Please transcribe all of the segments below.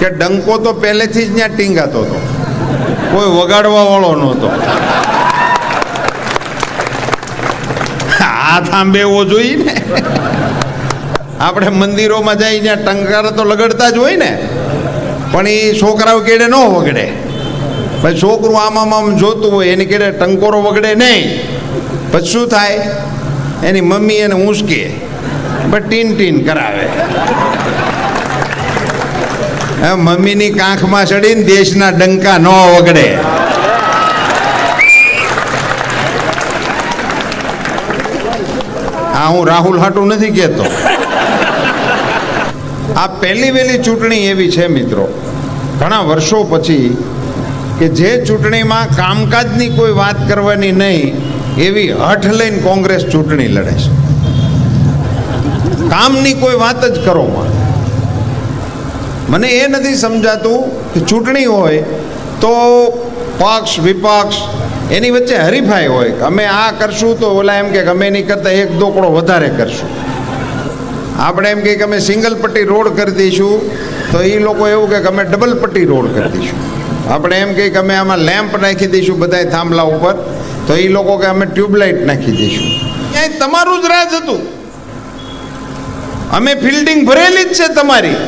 કે ડંકો તો પહેલેથી જ ત્યાં ટીંગાતો હતો. કોઈ વગાડવા વાળો નહોતો. હાથ આંબેવો જોઈએ ને આપણે મંદિરોમાં જઈ ત્યાં ટંકાર તો લગડતા જ હોય ને. પણ એ છોકરાઓ કેડે ન વગડે. પછી છોકરું આમ આમ આમ જોતું હોય, એની કેડે ટંકોરો વગડે નહીં. પછી શું થાય? એની મમ્મી એને ઊંચકે. પણ ટીન ટીન કરાવે. હવે મમ્મીની કાંખમાં ચડીને દેશના ડંકા ન વગડે આ હું રાહુલ હાટું નથી કહેતો. આ પહેલી વહેલી ચૂંટણી એવી છે મિત્રો. ઘણા વર્ષો પછી કે જે ચૂંટણીમાં કામકાજની કોઈ વાત કરવાની નહીં, એવી હઠ લઈને કોંગ્રેસ ચૂંટણી લડે છે. કામની કોઈ વાત જ કરો માં મને એ નથી સમજાતું કે ચૂંટણી હોય તો પક્ષ, વિપક્ષ એની વચ્ચે હરીફાઈ હોય અમે આ કરશું તો ઓલા એમ કે અમે એની કરતાં એક દોકડો વધારે કરશું. આપણે એમ કહીએ કે અમે સિંગલ પટ્ટી રોડ કરી દઈશું તો એ લોકો એવું કે અમે ડબલ પટ્ટી રોડ કરી દઈશું. આપણે એમ કહીએ કે અમે આમાં લેમ્પ નાખી દઈશું બધાય થાંભલા ઉપર તો એ લોકો કે અમે ટ્યુબલાઇટ નાખી દઈશું. ક્યાંય તમારું જ રાજ હતું. અમે ફિલ્ડિંગ ભરેલી જ છે તમારી.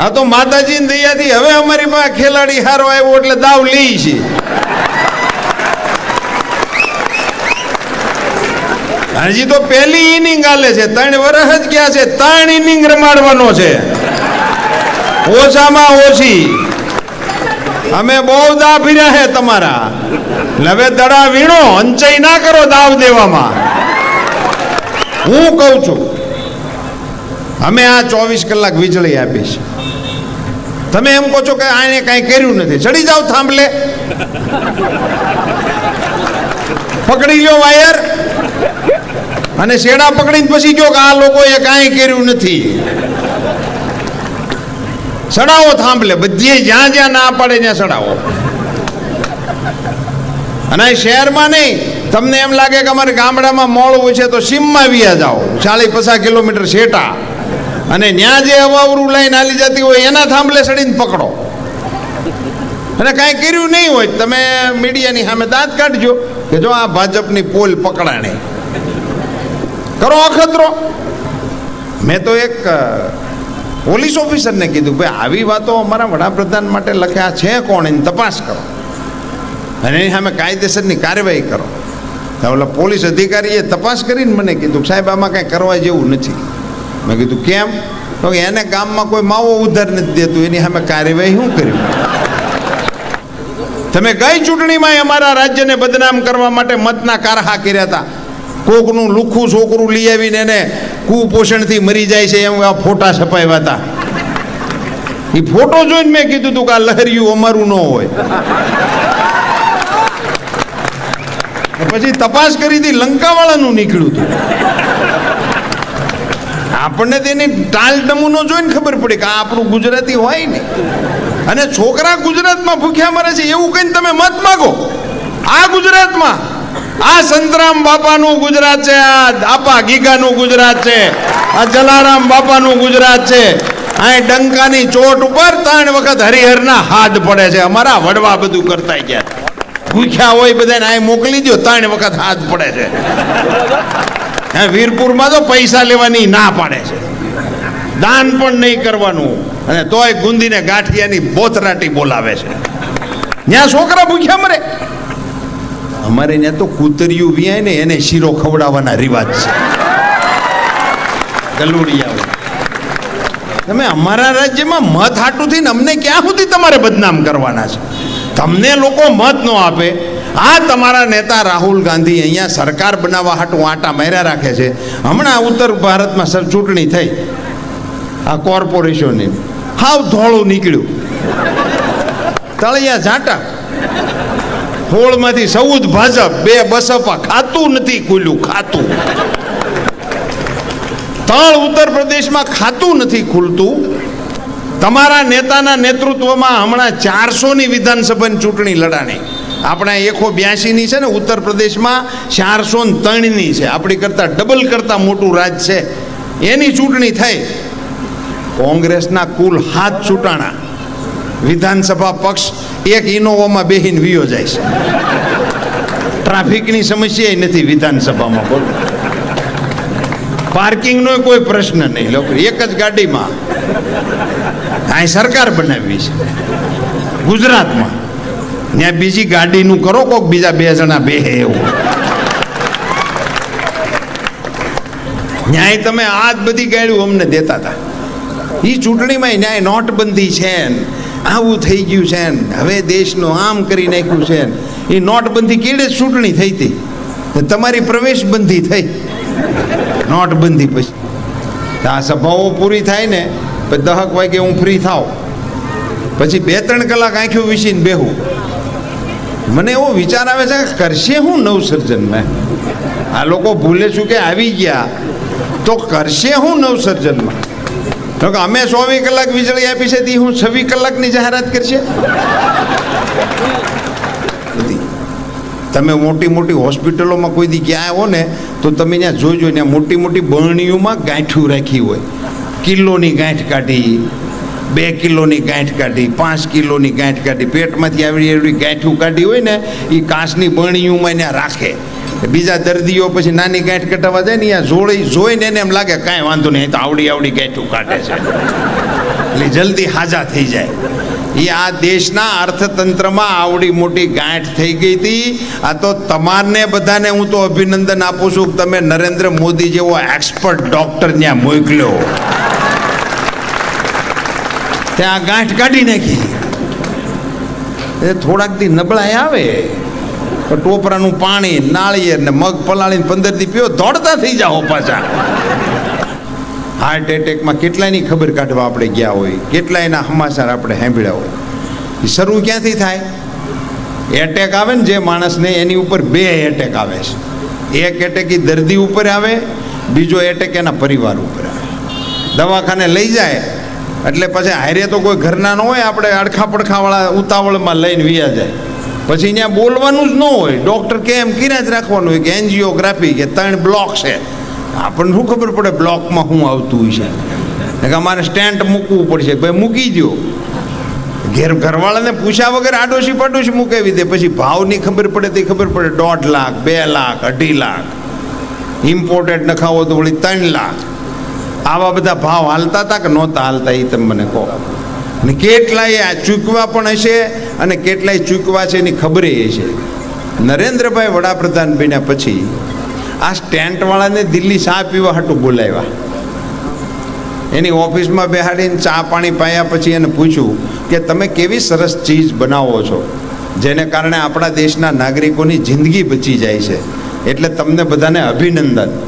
આ તો માતાજી દયાથી હવે અમારી પાસે ખેલાડી હારો આવ્યો એટલે દાવ લઈ છે. હજી તો પહેલી ઇનિંગ આલે છે. ત્રણ વર્ષ જ ગયા છે. ત્રણ ઇનિંગ રમાડવાનો છે. ઓછામાં ઓછી. અમે બહુ દા ભીર્યા છે તમારા. હવે દડા વીણો. અંચય ના કરો દાવ દેવામાં. હું કહું છું. અમે આ ચોવીસ કલાક વીજળી આપી છે. તમે એમ કહો છો કે આને કાંઈ કર્યું નથી. ચડી જાઓ થાંભલે. પકડી લ્યો વાયર. અને શેડા પકડીને પછી જો કે આ લોકોએ કાંઈ કર્યું નથી. ચડાવો થાંભલે. બધીએ જ્યાં જ્યાં ના પડે ત્યાં ચડાવો. અને શહેરમાં નહીં. તમને એમ લાગે કે અમારે ગામડામાં મોડું છે તો સીમમાં વ્યા જાઓ. ચાલીસ પચાસ કિલોમીટર શેટા અને ત્યાં જે અવાવરું લાઈન હાલી જતી હોય એના થાંભલે ચડીને પકડો. અને કાંઈ કર્યું નહીં હોય, તમે મીડિયાની સામે દાંત કાઢજો કે જો આ ભાજપની પોલ પકડાણી. કરો અખતરો. મેં તો એક પોલીસ ઓફિસરને કીધું, ભાઈ, આવી વાતો અમારા વડાપ્રધાન માટે લખ્યા છે કોણ? એની તપાસ કરો. અને એની સામે કાયદેસરની કાર્યવાહી કરો. ઓલા પોલીસ અધિકારીએ તપાસ કરીને મને કીધું સાહેબ, આમાં કાંઈ કરવા જેવું નથી. મેં કીધું, કેમ? તો એને ગામમાં કોઈ માવો ઉધાર નથી દેતું. એની સામે કાર્યવાહી શું કર્યું તમે ગઈ ચૂંટણીમાં અમારા રાજ્યને બદનામ કરવા માટે મતના કારહા કર્યા હતા. કોકનું લુખું છોકરું લઈ આવીને એને કુપોષણથી મરી જાય છે એમ આ ફોટા છપાવ્યા હતા. એ ફોટો જોઈને મેં કીધું હતું કે આ લહેરિયું અમારું ન હોય. પછી તપાસ કરી હતી, લંકાવાળાનું નીકળ્યું હતું આપણને તેની ટાલ નમૂનો જોઈને ખબર પડી કે આ આપણું ગુજરાતી હોય ને. અને છોકરા ગુજરાતમાં ભૂખ્યા મરે છે એવું કહીને તમે મત માગો. આ ગુજરાતમાં, આ સંતરામ બાપાનું ગુજરાત છે, આ આપા ગીગાનું ગુજરાત છે, આ જલારામ બાપાનું ગુજરાત છે. આ ડંકાની ચોટ ઉપર ત્રણ વખત હરિહરના હાથ પડે છે. અમારા વડવા બધું કરતા ગયા. ભૂખ્યા હોય બધાને આ મોકલી દો ત્રણ વખત હાથ પડે છે. હે, વીરપુરમાં તો પૈસા લેવાની ના પાડે છે. દાન પણ નહીં કરવાનું. અને તોય ગુંદીને ગાંઠિયાની બોતરાટી બોલાવે છે. ત્યાં છોકરા ભૂખ્યા મરે. અમારે ત્યાં તો કૂતરિયું વ્યાય ને એને શીરો ખવડાવવાના રિવાજ છે. ગલુડિયા તમે અમારા રાજ્યમાં મત હાટું થઈને અમને ક્યાં સુધી તમારે બદનામ કરવાના છે? તમને લોકો મત ન આપે આ તમારા નેતા રાહુલ ગાંધી અહીંયા સરકાર બનાવવા હાટું આટા માર્યા રાખે છે. હમણાં ઉત્તર ભારતમાં સર ચૂંટણી થઈ. આ કોર્પોરેશનની. હાવ ધોળું નીકળ્યું. તળિયા ઝાંટા. હોળમાંથી ચૌદ ભાજપ, બે બસપા ખાતું નથી ખુલ્યું, ખાતું. તળ ઉત્તર પ્રદેશમાં ખાતું નથી ખુલતું. તમારા નેતાના નેતૃત્વમાં હમણાં ચારસોની વિધાનસભાની ચૂંટણી લડાણી. આપણે એકસો બ્યાસીની છે ને ઉત્તર પ્રદેશમાં ચારસો ને ત્રણની છે. આપણી કરતાં ડબલ કરતાં મોટું રાજ છે. એની ચૂંટણી થઈ. કોંગ્રેસના કુલ હાથ ચૂંટાણા. વિધાનસભા પક્ષ એક ઇનોવામાં બેહીન વિયો જાય છે. ટ્રાફિકની સમસ્યા નથી વિધાનસભામાં, બોલો. પાર્કિંગનો કોઈ પ્રશ્ન નહીં, લોકો. એક જ ગાડીમાં અહીં સરકાર બનાવી છે. ગુજરાતમાં. ત્યાં બીજી ગાડીનું કરો, કોક બીજા બે જણા બે એવું. ન્યાય તમે આ જ બધી ગાડીઓ અમને દેતા હતા. એ ચૂંટણીમાં ન્યાય નોટબંધી છે આવું થઈ ગયું છે ને હવે દેશનું આમ કરી નાખ્યું છે ને એ નોટબંધી કેડે ચૂંટણી થઈ હતી? તમારી પ્રવેશબંધી થઈ. નોટબંધી પછી. આ સભાઓ પૂરી થાય ને પછી દહક વાગે હું ફ્રી થાવ પછી બે ત્રણ કલાક આંખ્યું વિસીને બેહું. મને એવો વિચાર આવે છે કે કરશે હું નવસર્જનમાં આ લોકો ભૂલે છું કે આવી ગયા. તો કરશે હું નવસર્જનમાં? તો કે અમે ચોવીસ કલાક વીજળી આપી છે, તે હું છવ્વીસ કલાકની જાહેરાત કરશે? તમે મોટી મોટી હોસ્પિટલોમાં કોઈ દી ગયા હો ને, તો તમે ત્યાં જોજો ત્યાં મોટી મોટી બરણીઓમાં ગાંઠું રાખી હોય. કિલ્લોની ગાંઠ કાઢી. બે કિલોની ગાંઠ કાઢી, પાંચ કિલોની ગાંઠ કાઢી, પેટમાંથી આવી એવી ગાંઠું કાઢી હોય ને એ કાંસની બરણીઓમાં ત્યાં રાખે. બીજા દર્દીઓ પછી નાની ગાંઠ કાઢવા જાય ને અહીંયા જોડી જોઈને એને એમ લાગે કાંઈ વાંધો નહીં તો આવડી આવડી ગાંઠું કાઢે છે. એટલે જલ્દી હાજા થઈ જાય. એ આ દેશના અર્થતંત્રમાં આવડી મોટી ગાંઠ થઈ ગઈ હતી. આ તો તમારને બધાને હું તો અભિનંદન આપું છું તમે નરેન્દ્ર મોદી જેવો એક્સપર્ટ ડૉક્ટર ત્યાં મોકલ્યો. ત્યાં ગાંઠ કાઢી નાખી. એ થોડાક દી નબળાઈ આવે. ટોપરાનું પાણી, નાળિયેર ને મગ પલાળીને પંદર દી પીઓ દોડતા થઈ જાઓ પાછા. હાર્ટ એટેકમાં કેટલાયની ખબર કાઢવા આપણે ગયા હોય? કેટલાયના સમાચાર આપણે સાંભળ્યા હોય? એ શરૂ ક્યાંથી થાય? એટેક આવે ને જે માણસને એની ઉપર બે એટેક આવે છે. એક એટેક એ દર્દી ઉપર આવે, બીજો એટેક એના પરિવાર ઉપર આવે. દવાખાને લઈ જાય એટલે પછી હારે તો કોઈ ઘરના ન હોય, આપણે અડખા પડખાવાળા ઉતાવળમાં લઈને વ્યા જાય. પછી ત્યાં બોલવાનું જ ન હોય. ડૉક્ટર કે એમ જ રાખવાનું હોય કે એન્જિયોગ્રાફી કે ત્રણ બ્લોક છે. આપણને શું ખબર પડે બ્લોકમાં શું આવતું હોય છે? કે અમારે સ્ટેન્ટ મૂકવું પડશે. ભાઈ, મૂકી દો ઘેર ઘરવાળાને પૂછ્યા વગર આડોશી પાડોશી મૂકાવી દે. પછી ભાવની ખબર પડે તે ખબર પડે. દોઢ લાખ, બે લાખ, અઢી લાખ. ઇમ્પોર્ટેડ નખાવો તો વળી ત્રણ લાખ. આવા બધા ભાવ હાલતા હતા કે નહોતા હાલતા એ તમે મને કહો. અને કેટલાય આ ચૂકવા પણ હશે અને કેટલાય ચૂકવા છે એની ખબરે હશે નરેન્દ્રભાઈ વડાપ્રધાન બન્યા પછી આ સ્ટેન્ટવાળાને દિલ્હી ચા પીવા હાટું બોલાવ્યા. એની ઓફિસમાં બેહાડીને ચા પાણી પાયા પછી એને પૂછ્યું કે તમે કેવી સરસ ચીજ બનાવો છો? જેને કારણે આપણા દેશના નાગરિકોની જિંદગી બચી જાય છે. એટલે તમને બધાને અભિનંદન.